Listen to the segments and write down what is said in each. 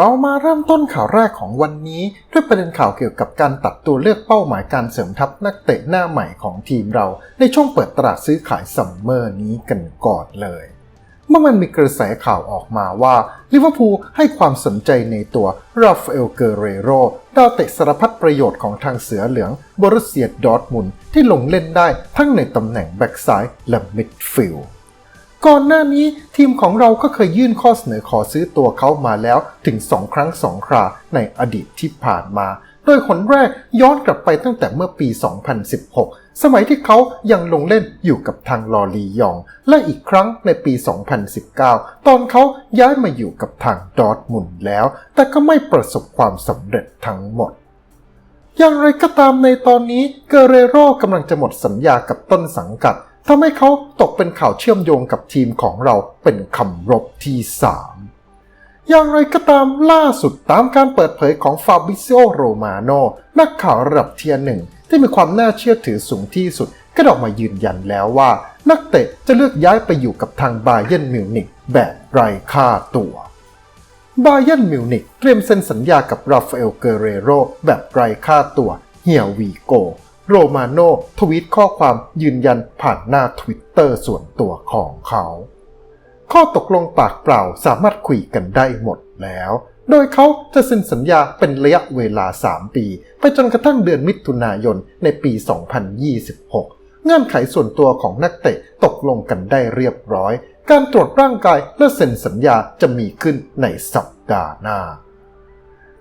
เรามาเริ่มต้นข่าวแรกของวันนี้ ด้วยประเด็นข่าวเกี่ยวกับการตัดตัวเลือกเป้าหมายการเสริมทัพนักเตะหน้าใหม่ของทีมเรา ในช่วงเปิดตลาดซื้อขายซัมเมอร์นี้กันก่อนเลย เมื่อมันมีกระแสข่าวออกมาว่าลิเวอร์พูลให้ความสนใจในตัวราฟาเอลเกเรโรดาวเตะสารพัดประโยชน์ของทางเสือเหลืองบรุสเซียดอร์ทมุนที่ลงเล่นได้ทั้งในตำแหน่งแบ็กซ้ายและมิดฟิลด์ ก่อนหน้านี้ทีมของเราก็เคยยื่นข้อเสนอขอซื้อตัวเขามาแล้วถึง 2 ครั้ง 2 คราในอดีตที่ผ่านมา โดยคนแรกย้อนกลับไปตั้งแต่เมื่อปี 2016 สมัยที่เขายังลงเล่นอยู่กับทางลอรียอง และอีกครั้งในปี 2019 ตอนเขาย้ายมาอยู่กับทางดอทมุนแล้ว แต่ก็ไม่ประสบความสำเร็จทั้งหมดอย่างไรก็ตามในตอนนี้เกเรโร่กำลังจะหมดสัญญากับต้นสังกัด ทำให้เขาตกเป็นข่าวเชื่อมโยงกับทีมของเราเป็นคำรบที่3อย่างไรก็ตามล่าสุดตามการเปิดเผยของฟาบิซิโอโรมาโนนักข่าวระดับเทียร์หนึ่งที่มีความน่าเชื่อถือสูงที่สุด ก็ออกมายืนยันแล้วว่า นักเตะจะเลือกย้ายไปอยู่กับทางบาเยนมิวนิกแบบไร้ค่าตัวบาเยนมิวนิกเตรียมเซ็นสัญญากับราฟาเอลเกเรโรแบบไร้ค่าตัวเฮียวีโก โรมาโนทวีตข้อความยืนยันผ่านหน้าทวิตเตอร์ส่วนตัวของเขา ข้อตกลงปากเปล่าสามารถคุยกันได้หมดแล้ว โดยเขาจะเซ็นสัญญาเป็นระยะเวลา 3 ปี ไปจนกระทั่งเดือนมิถุนายนในปี 2026 เงื่อนไขส่วนตัวของนักเตะตกลงกันได้เรียบร้อย การตรวจร่างกายและเซ็นสัญญาจะมีขึ้นในสัปดาห์หน้า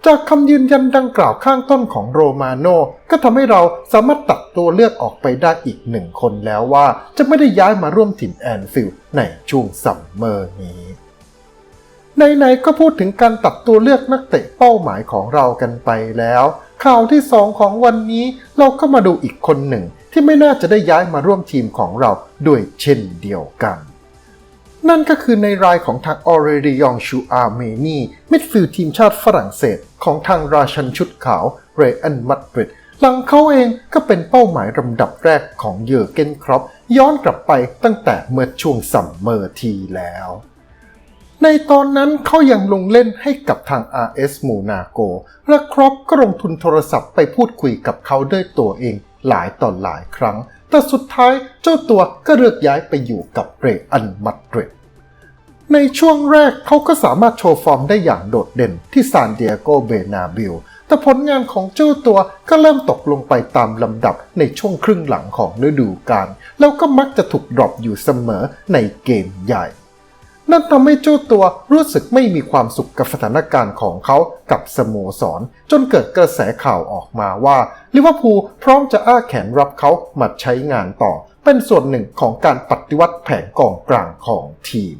จากคำยืนยันดังกล่าวข้างต้นของโรมาโนก็ทำให้เราสามารถตัดตัวเลือกออกไปได้อีกหนึ่งคนแล้วว่าจะไม่ได้ย้ายมาร่วมทีมแอนฟิลด์ในช่วงซัมเมอร์นี้ไหนๆก็พูดถึงการตัดตัวเลือกนักเตะเป้าหมายของเรากันไปแล้ว ข่าวที่สองของวันนี้เราก็มาดูอีกคนหนึ่งที่ไม่น่าจะได้ย้ายมาร่วมทีมของเราด้วยเช่นเดียวกัน นั่นก็คือในรายของทางออเรริยองชูอาร์เมนีมิดฟิลด์ทีมชาติฝรั่งเศส ของทางราชันชุดขาวเรอันมัดริดหลังเขาเองก็เป็นเป้าหมายลำดับแรกของเยอร์เกนครอปย้อนกลับไปตั้งแต่เมื่อช่วงซัมเมอร์ทีแล้ว ในตอนนั้นเขายังลงเล่นให้กับทาง RS มูนาโก และครอปก็ลงทุนโทรศัพท์ไปพูดคุยกับเขาด้วยตัวเองหลายต่อหลายครั้ง แต่สุดท้ายเจ้าตัวก็เลือกย้ายไปอยู่กับเรอันมัดริด ในช่วงแรกเขาก็สามารถโชว์ฟอร์มได้อย่างโดดเด่นที่ซานเดียโกเบนาบิลแต่ผลงานของเจ้าตัวก็เริ่มตกลงไปตามลำดับในช่วงครึ่งหลังของฤดูกาลแล้วก็มักจะถูกดรอปอยู่เสมอในเกมใหญ่ นั่นทำให้เจ้าตัวรู้สึกไม่มีความสุขกับสถานการณ์ของเขากับสโมสร จนเกิดกระแสข่าวออกมาว่าลิเวอร์พูลพร้อมจะอ้าแขนรับเขามาใช้งานต่อ เป็นส่วนหนึ่งของการปฏิวัติแผนกองกลางของทีม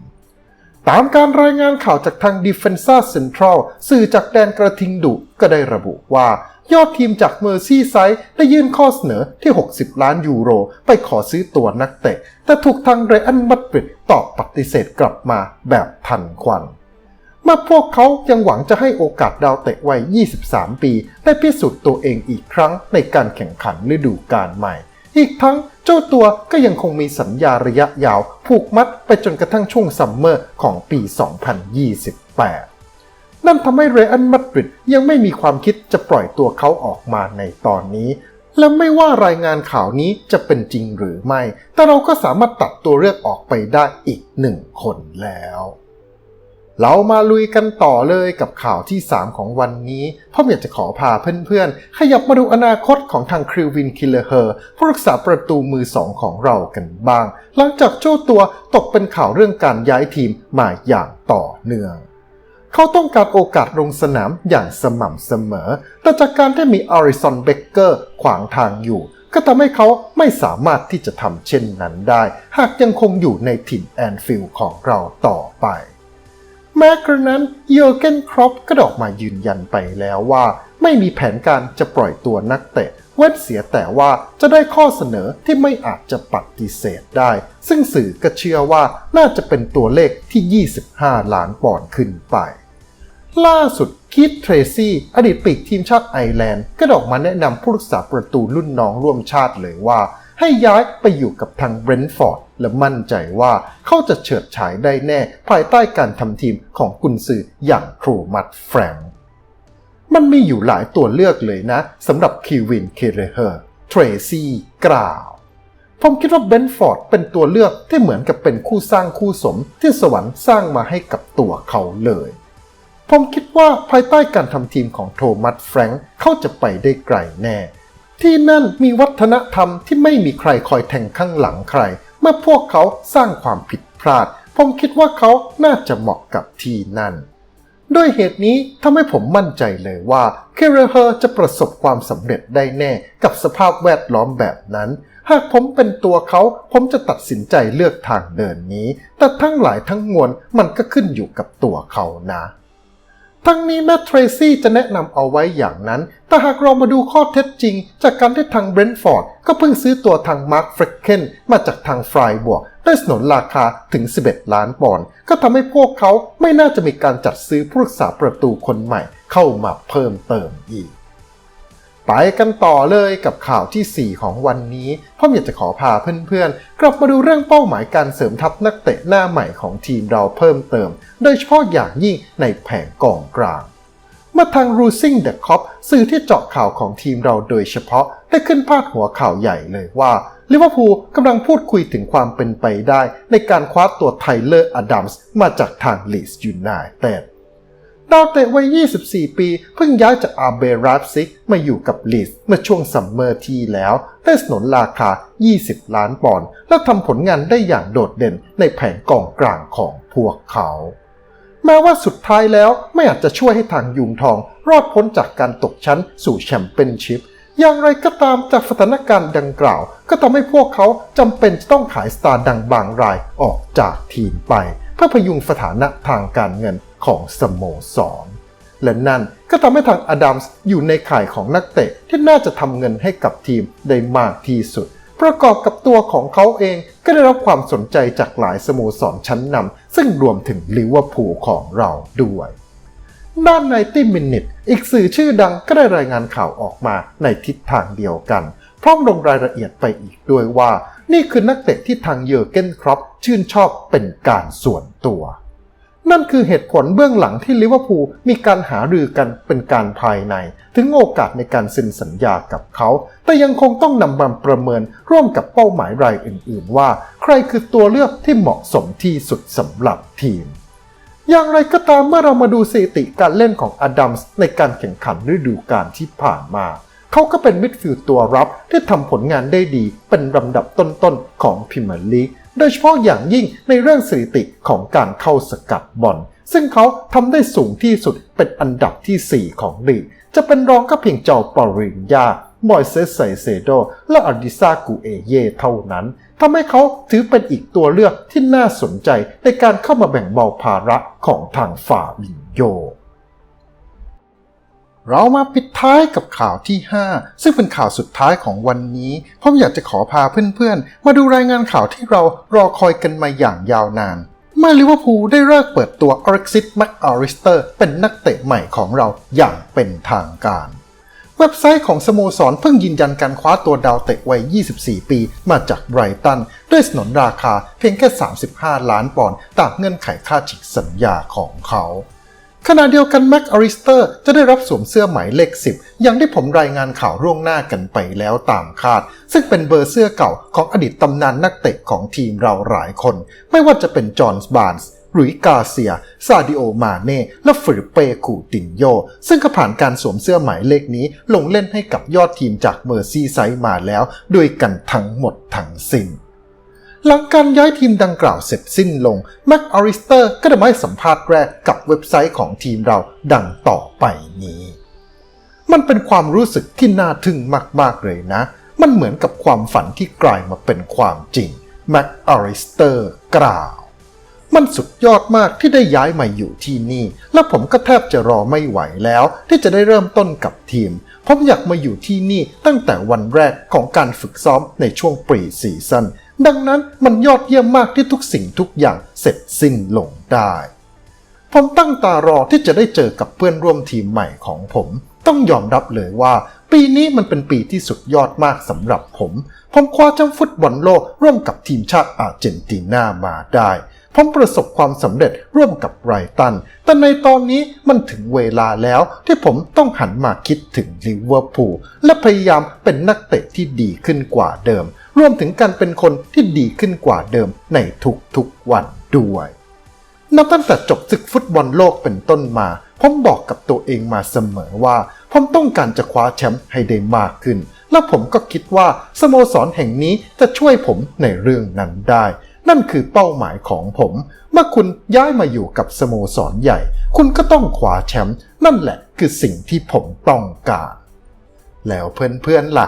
ตามการรายงานข่าวจากทาง Defensa Central สื่อจากแดนกระทิงดุก็ได้ระบุว่า ยอดทีมจากเมอร์ซี่ไซด์ได้ยื่นข้อเสนอที่ 60 ล้านยูโร ไปขอซื้อตัวนักเตะ แต่ถูกทางเรอันมัดริดตอบปฏิเสธกลับมาแบบทันควันเมื่อพวกเขายังหวังจะให้โอกาสดาวเตะวัย 23 ปี ได้พิสูจน์ตัวเองอีกครั้งในการแข่งขันฤดูกาลใหม่ อีกทั้งเจ้าตัวก็ยังคงมีสัญญาระยะยาว ผูกมัดไปจนกระทั่งช่วงซัมเมอร์ของปี 2028 นั่นทำให้เรอันมัดริดยังไม่มีความคิดจะปล่อยตัวเขาออกมาในตอนนี้ และไม่ว่ารายงานข่าวนี้จะเป็นจริงหรือไม่ แต่เราก็สามารถตัดตัวเลือกออกไปได้อีกหนึ่งคนแล้ว เรามาลุยกันต่อเลยกับข่าวที่ 3 ของวันนี้พ่ออยากจะขอพาเพื่อนๆ ขยับมาดูอนาคตของทางคริววินคิลเลเฮอร์ผู้รักษาประตูมือสองของเรากันบ้าง หลังจากเจ้าตัวตกเป็นข่าวเรื่องการย้ายทีมมาอย่างต่อเนื่อง เขาต้องการโอกาสลงสนามอย่างสม่ำเสมอ แต่จากการที่มีอาริสันเบเกอร์ขวางทางอยู่ ก็ทำให้เขาไม่สามารถที่จะทำเช่นนั้นได้ หากยังคงอยู่ในถิ่นแอนฟิลด์ของเราต่อไป แม้กระนั้นเยอร์เกนครอปก็ออกมายืนยันไปแล้วว่า ไม่มีแผนการจะปล่อยตัวนักเตะ เว้นเสียแต่ว่าจะได้ข้อเสนอที่ไม่อาจจะปฏิเสธได้ ซึ่งสื่อก็เชื่อว่าน่าจะเป็นตัวเลขที่ 25 ล้านปอนด์ขึ้นไป ล่าสุดคิดเทรซี่อดีตปีกทีมชาติไอร์แลนด์ก็ออกมาแนะนำผู้รักษาประตูรุ่นน้องร่วมชาติเลยว่า ให้ย้ายไปอยู่กับทางเบรนท์ฟอร์ดและมั่นใจว่าเขาจะเฉิดฉายได้แน่ภายใต้การทำทีมของกุนซืออย่างครูมัดแฟรงค์มันมีอยู่หลายตัวเลือกเลยนะสำหรับคีวินเคเรเฮอร์เทรซี่กล่าวผมคิดว่าเบนฟอร์ดเป็นตัวเลือกที่เหมือนกับเป็นคู่สร้างคู่สมที่สวรรค์สร้างมาให้กับตัวเขาเลย ผมคิดว่าภายใต้การทำทีมของโทมัสแฟรงค์เขาจะไปได้ไกลแน่ ที่นั่นมีวัฒนธรรมที่ไม่มีใครคอยแทงข้างหลังใคร เมื่อพวกเขาสร้างความผิดพลาด ผมคิดว่าเขาน่าจะเหมาะกับที่นั่น ด้วยเหตุนี้ทำให้ผมมั่นใจเลยว่าเคเรเฮอร์จะประสบความสำเร็จได้แน่กับสภาพแวดล้อมแบบนั้น หากผมเป็นตัวเขาผมจะตัดสินใจเลือกทางเดินนี้ แต่ทั้งหลายทั้งมวลมันก็ขึ้นอยู่กับตัวเขานะ ทั้งนี้แมทเทรซี่จะแนะนำเอาไว้อย่างนั้น แต่หากเรามาดูข้อเท็จจริง จากการที่ทางเบรนท์ฟอร์ดก็เพิ่งซื้อตัวทางมาร์คเฟรเคนมาจากทางฟรายบวกได้สนนราคาถึง 11 ล้านปอนด์ก็ทำให้พวกเขาไม่น่าจะมีการจัดซื้อผู้รักษาประตูคนใหม่เข้ามาเพิ่มเติมอีก ไปกันต่อเลยกับข่าวที่ 4 ของวันนี้พ่ออยากจะขอพาเพื่อนๆ กลับมาดูเรื่องเป้าหมายการเสริมทัพนักเตะหน้าใหม่ของทีมเราเพิ่มเติม โดยเฉพาะอย่างยิ่งในแผงกองกลางเมื่อทาง r u s i n g the Cop สื่อที่เจาะข่าวของทีมเราโดยเฉพาะ ได้ขึ้นพาดหัวข่าวใหญ่เลยว่าลิเวอร์พูลกำลังพูดคุยถึงความเป็นไปได้ ในการคว้าตัวไทเลอร์อดัมส์มาจากทางลีสยูไนเต็ด ดาวเตะวัย 24 ปี เพิ่งย้ายจากอาเบราฟซิกมาอยู่กับลีสเมื่อช่วงซัมเมอร์ที่แล้ว ได้สนนราคา 20 ล้านปอนด์และทำผลงานได้อย่างโดดเด่นในแผงกองกลางของพวกเขา แม้ว่าสุดท้ายแล้วไม่อาจจะช่วยให้ทางยุงทอง รอดพ้นจากการตกชั้นสู่แชมเปี้ยนชิพอย่างไรก็ตามจากสถานการณ์ดังกล่าว ก็ทำให้พวกเขาจำเป็นจะต้องขายสตาร์ดังบางรายออกจากทีมไป เพื่อพยุงสถานะทางการเงิน ของสโมสร และนั่นก็ทำให้ทางอดัมส์อยู่ในข่ายของนักเตะที่น่าจะทำเงินให้กับทีมได้มากที่สุด ประกอบกับตัวของเขาเองก็ได้รับความสนใจจากหลายสโมสรชั้นนำซึ่งรวมถึงลิเวอร์พูลของเราด้วยด้านในตี้มินิทอีกสื่อชื่อดังก็ได้รายงานข่าวออกมาในทิศทางเดียวกัน พร้อมลงรายละเอียดไปอีกด้วยว่า นี่คือนักเตะที่ทางเยอร์เกนครอปชื่นชอบเป็นการส่วนตัว นั่นคือเหตุผลเบื้องหลังที่ลิเวอร์พูลมีการหารือกันเป็นการภายใน ถึงโอกาสในการเซ็นสัญญากับเขา แต่ยังคงต้องนำมาประเมินร่วมกับเป้าหมายรายอื่น ๆ ว่า ใครคือตัวเลือกที่เหมาะสมที่สุดสำหรับทีม อย่างไรก็ตามเมื่อเรามาดูสถิติการเล่นของอดัมส์ในการแข่งขันฤดูกาลที่ผ่านมาเขาก็เป็นมิดฟิลด์ตัวรับที่ทำผลงานได้ดีเป็นลำดับต้นๆของพรีเมียร์ลีก โดยเฉพาะอย่างยิ่งในเรื่องสถิติของการเข้าสกัดบอลซึ่งเขาทำได้สูงที่สุดเป็นอันดับทีสี่4 ของลีก จะเป็นรองก็เพียงเจ้าปอรินยามอยเซสไซเซโด และอาดิซากูเอเย่เท่านั้นทำให้เขาถือเป็นอีกตัวเลือกที่น่าสนใจในการเข้ามาแบ่งเบาภาระของทางฝ่าบินโย เรามาปิดท้ายกับข่าวที่ 5 ซึ่งเป็นข่าวสุดท้ายของวันนี้ผมอยากจะขอพาเพื่อนๆ มาดูรายงานข่าวที่เรารอคอยกันมาอย่างยาวนาน เมื่อลิเวอร์พูลได้เลิกเปิดตัวอเร็กซิสแมคอาริสเตอร์เป็นนักเตะใหม่ของเราอย่างเป็นทางการ เว็บไซต์ของสโมสรเพิ่งยืนยันการคว้าตัวดาวเตะวัย 24 ปีมาจากไบรตันด้วยสนนราคาเพียงแค่ 35 ล้านปอนด์ตามเงื่อนไขค่าฉีกสัญญาของเขา ขณะเดียวกันแม็กอริสเตอร์จะได้รับสวมเสื้อหมายเลข 10 อย่างที่ผมรายงานข่าวร่วงหน้ากันไปแล้วตามคาด ซึ่งเป็นเบอร์เสื้อเก่าของอดีตตำนานนักเตะของทีมเราหลายคน ไม่ว่าจะเป็นจอห์นส์บาร์นส์หรุยกาเซีย ซาดิโอ มาเน่ และฟิลิเป้คูตินโย ซึ่งก็ผ่านการสวมเสื้อหมายเลขนี้ ลงเล่นให้กับยอดทีมจากเมอร์ซีไซด์มาแล้ว ด้วยกันทั้งหมดทั้งสิ้น หลังการย้ายทีมดังกล่าวเสร็จสิ้นลงแม็กอาริสเตอร์ก็ได้มาให้สัมภาษณ์แรกกับเว็บไซต์ของทีมเราดังต่อไปนี้ มันเป็นความรู้สึกที่น่าทึ่งมาก ๆ เลยนะ มันเหมือนกับความฝันที่กลายมาเป็นความจริงแม็กอาริสเตอร์กล่าว มันสุดยอดมากที่ได้ย้ายมาอยู่ที่นี่ และผมก็แทบจะรอไม่ไหวแล้ว ที่จะได้เริ่มต้นกับทีมผมอยากมาอยู่ที่นี่ตั้งแต่วันแรกของการฝึกซ้อมในช่วงปรีซีซั่น ดังนั้นมันยอดเยี่ยมมากที่ทุกสิ่งทุกอย่างเสร็จสิ้นลงได้ ผมตั้งตารอที่จะได้เจอกับเพื่อนร่วมทีมใหม่ของผม ต้องยอมรับเลยว่า ปีนี้มันเป็นปีที่สุดยอดมากสำหรับผม ผมคว้าแชมป์ฟุตบอลโลกร่วมกับทีมชาติอาร์เจนตินามาได้ผมประสบความสำเร็จร่วมกับไรตัน แต่ในตอนนี้มันถึงเวลาแล้วที่ผมต้องหันมาคิดถึงลิเวอร์พูลและพยายามเป็นนักเตะที่ดีขึ้นกว่าเดิม รวมถึงการเป็นคนที่ดีขึ้นกว่าเดิมในทุกๆวันด้วย นับตั้งแต่จบศึกฟุตบอลโลกเป็นต้นมา ผมบอกกับตัวเองมาเสมอว่า ผมต้องการจะคว้าแชมป์ให้ได้มากขึ้น และผมก็คิดว่าสโมสรแห่งนี้จะช่วยผมในเรื่องนั้นได้นั่นคือเป้าหมายของผม เมื่อคุณย้ายมาอยู่กับสโมสรใหญ่ คุณก็ต้องคว้าแชมป์นั่นแหละคือสิ่งที่ผมต้องการ แล้วเพื่อนๆล่ะ